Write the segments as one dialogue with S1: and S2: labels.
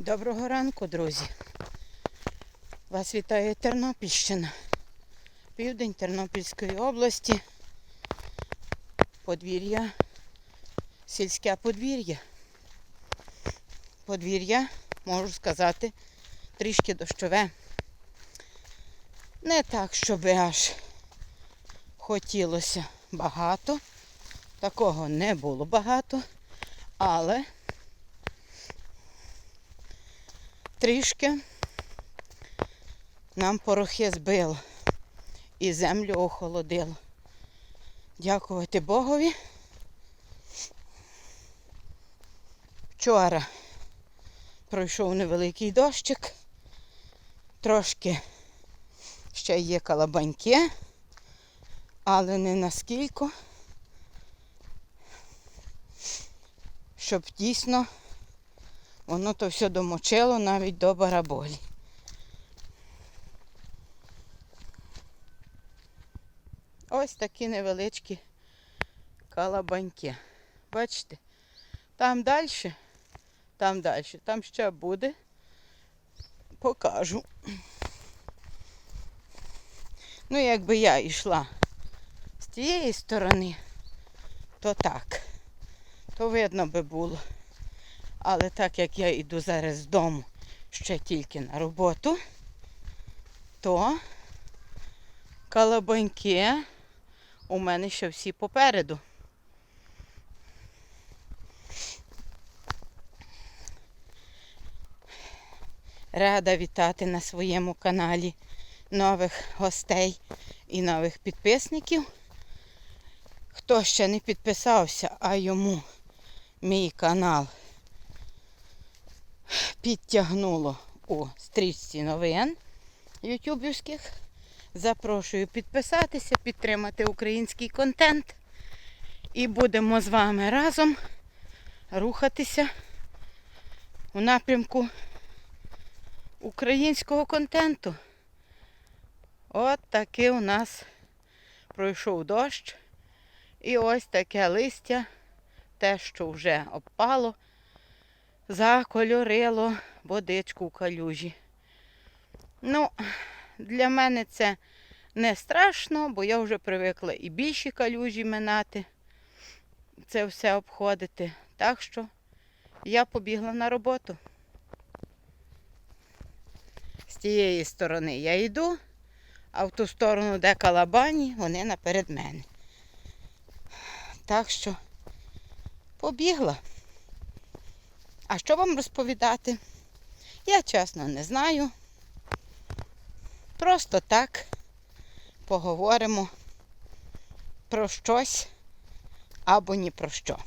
S1: Доброго ранку, друзі. Вас вітає Тернопільщина. Південь Тернопільської області. Подвір'я. Сільське подвір'я. Подвір'я, можу сказати, трішки дощове. Не так, щоб аж хотілося багато. Такого не було багато, але трішки нам порохи збило і землю охолодило. Дякувати Богові. Вчора пройшов невеликий дощик, трошки ще є калабаньки, але не наскільки, щоб дійсно Воно то все домочило навіть до бараболі. Ось такі невеличкі калабаньки. Бачите? Там далі, там далі, там ще буде. Покажу. Ну, якби я йшла з тієї сторони, то так, то видно би було. Але так як я йду зараз з дому ще тільки на роботу, то калабаньки у мене ще всі попереду. Рада вітати на своєму каналі нових гостей і нових підписників. Хто ще не підписався, а йому мій канал підтягнуло у стрічці новин ютубівських. Запрошую підписатися, підтримати український контент. І будемо з вами разом рухатися у напрямку українського контенту. От такий у нас пройшов дощ. І ось таке листя, те, що вже обпало закольорило водичку в калюжі. Ну, для мене це не страшно, бо я вже привикла і більші калюжі минати, це все обходити. Так що я побігла на роботу. З тієї сторони я йду, а в ту сторону, де калабані, вони наперед мене. Так що побігла. А що вам розповідати? Я чесно не знаю. Просто так поговоримо про щось або ні про що.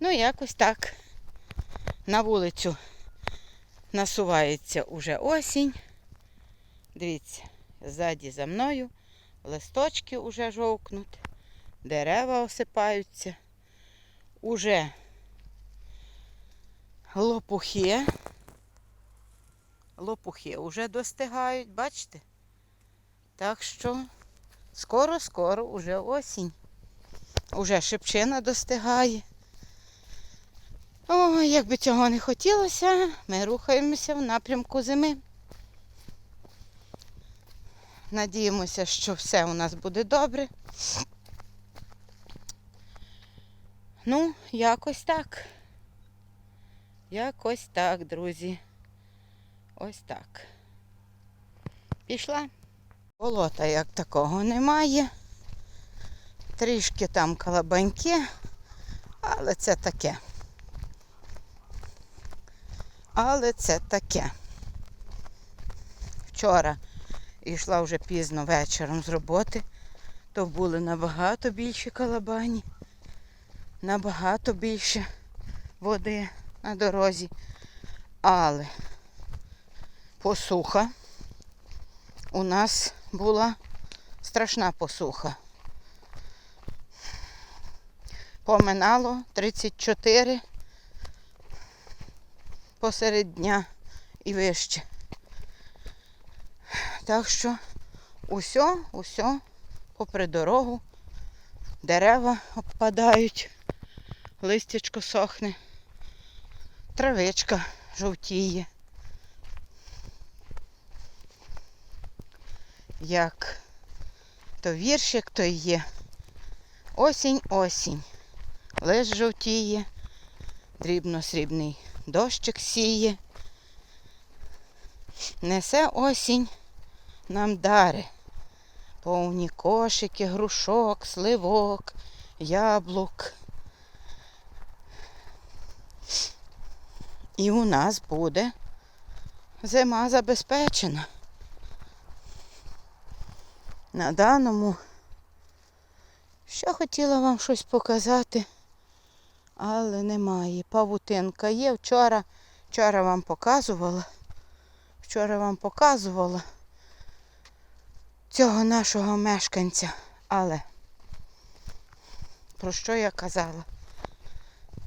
S1: Ну, якось так на вулицю насувається уже осінь. Дивіться, ззаді за мною листочки вже жовкнуть, дерева осипаються. Уже лопухи. Лопухи вже достигають, бачите? Так що скоро-скоро уже осінь. Уже шипчина достигає. О, як би цього не хотілося, ми рухаємося в напрямку зими. Надіємося, що все у нас буде добре. Ну, якось так. Якось так, друзі. Ось так. Пішла. Болота як такого немає. Трішки там калабаньки, але це таке. Але це таке. Вчора йшла вже пізно вечором з роботи, то були набагато більші калабані, набагато більше води на дорозі. Але посуха у нас була страшна посуха. Поминало 34 посеред дня і вище. Так що усе, усе попри дорогу, дерева обпадають, листячко сохне травичка жовтіє. Як то віршик, то є. Осінь, осінь. Лиш жовтіє, дрібно-срібний дощик сіє. Несе осінь нам дари. Повні кошики, грушок, сливок, яблук. І у нас буде зима забезпечена. На даному ще хотіла вам щось показати, але немає. Павутинка є. Вчора, вчора вам показувала. Вчора вам показувала цього нашого мешканця. Але про що я казала?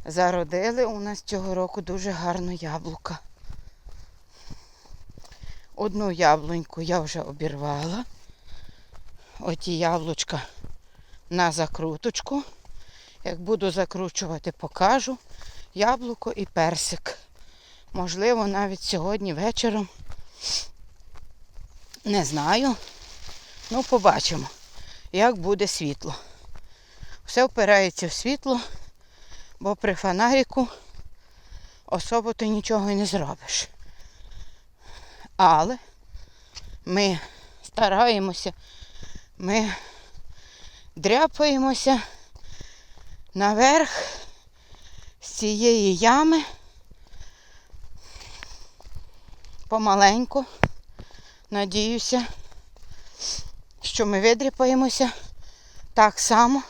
S1: Зародили у нас цього року дуже гарно яблука. Одну яблуньку я вже обірвала. Оті яблучка на закруточку. Як буду закручувати, покажу. Яблуко і персик. Можливо, навіть сьогодні вечором. Не знаю. Ну, побачимо, як буде світло. Все впирається в світло, бо при фонаріку особо ти нічого і не зробиш. Але ми стараємося, ми дряпаємося наверх з цієї ями помаленьку. Надіюся, що ми видряпаємося так само,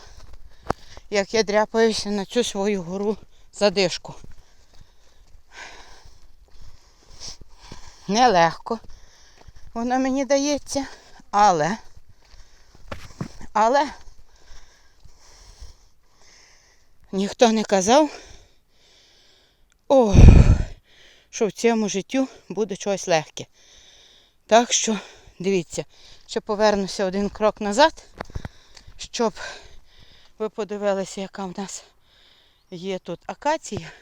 S1: як я дряпаюся на цю свою гору задишку. Нелегко воно мені дається, але, але ніхто не казав, о, що в цьому життю буде щось легке. Так що, дивіться, ще повернуся один крок назад, щоб ви подивилися, яка в нас є тут акація,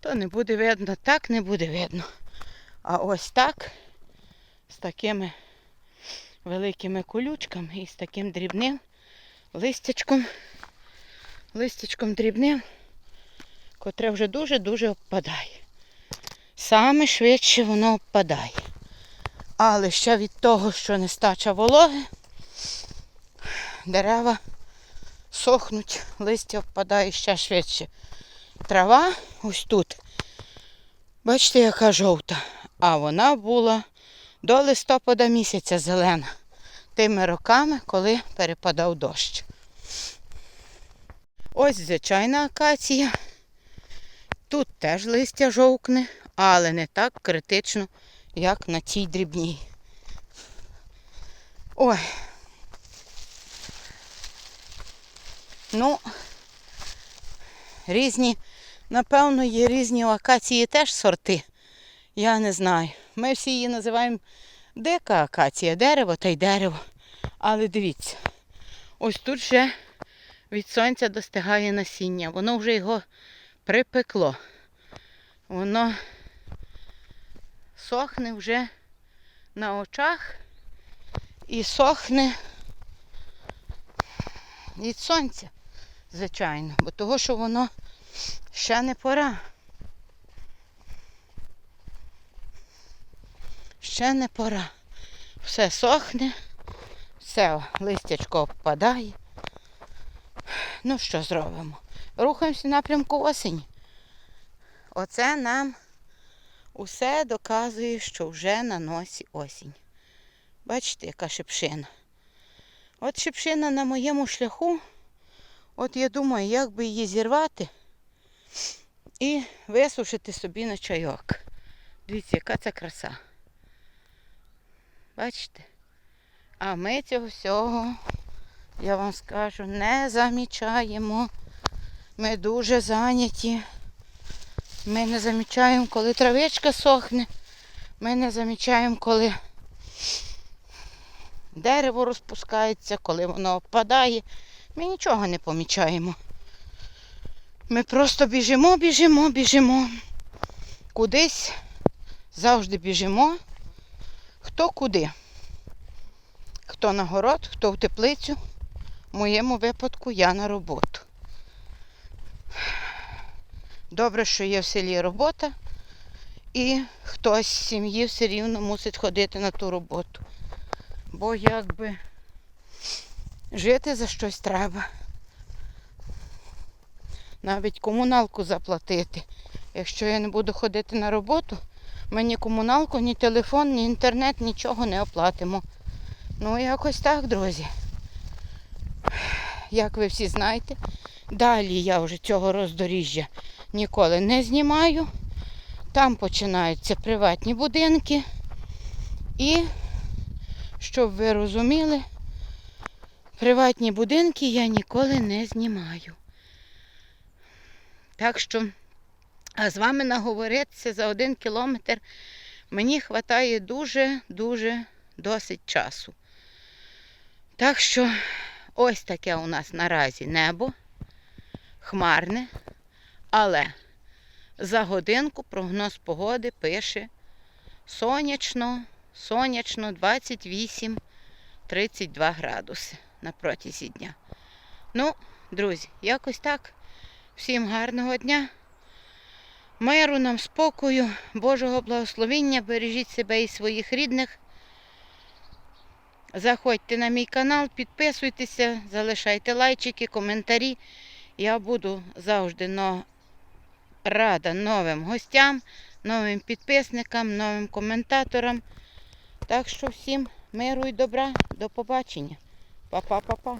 S1: то не буде видно, так не буде видно. А ось так, з такими великими колючками і з таким дрібним листячком, листячком дрібним, котре вже дуже-дуже обпадає. Саме швидше воно обпадає. Але ще від того, що нестача вологи, дерева сохнуть, листя впадає ще швидше. Трава ось тут. Бачите, яка жовта. А вона була до листопада місяця зелена. Тими роками, коли перепадав дощ. Ось звичайна акація. Тут теж листя жовкне, але не так критично, як на цій дрібній. Ой. Ну, різні, напевно, є різні акації теж сорти. Я не знаю. Ми всі її називаємо дика акація, дерево та й дерево. Але дивіться, ось тут вже від сонця достигає насіння. Воно вже його припекло. Воно сохне вже на очах і сохне від сонця, звичайно, бо того, що воно ще не пора. Ще не пора. Все сохне, все листячко обпадає. Ну що зробимо? Рухаємося в напрямку осені. Оце нам усе доказує, що вже на носі осінь. Бачите, яка шипшина. От шипшина на моєму шляху. От я думаю, як би її зірвати і висушити собі на чайок. Дивіться, яка це краса. Бачите? А ми цього всього, я вам скажу, не замічаємо. Ми дуже зайняті. Ми не замічаємо, коли травичка сохне. Ми не замічаємо, коли дерево розпускається, коли воно опадає. Ми нічого не помічаємо. Ми просто біжимо, біжимо, біжимо. кудись завжди біжимо. Хто куди? Хто на город, хто в теплицю. В моєму випадку я на роботу. Добре, що є в селі робота, і хтось з сім'ї все рівно мусить ходити на ту роботу. Бо якби жити за щось треба. Навіть комуналку заплатити. Якщо я не буду ходити на роботу, ми ні комуналку, ні телефон, ні інтернет, нічого не оплатимо. Ну, якось так, друзі. Як ви всі знаєте, далі я вже цього роздоріжжя ніколи не знімаю. Там починаються приватні будинки. І, щоб ви розуміли, приватні будинки я ніколи не знімаю. Так що, а з вами наговоритися за один кілометр мені вистачає дуже-дуже досить часу. Так що ось таке у нас наразі небо, хмарне, але за годинку прогноз погоди пише сонячно, сонячно 28-32 градуси на протязі дня. Ну, друзі, якось так. Всім гарного дня. Миру нам спокою, Божого благословіння, бережіть себе і своїх рідних. Заходьте на мій канал, підписуйтеся, залишайте лайчики, коментарі. Я буду завжди но... рада новим гостям, новим підписникам, новим коментаторам. Так що всім миру і добра, до побачення. ป๊อปป๊อปป๊อปป๊อป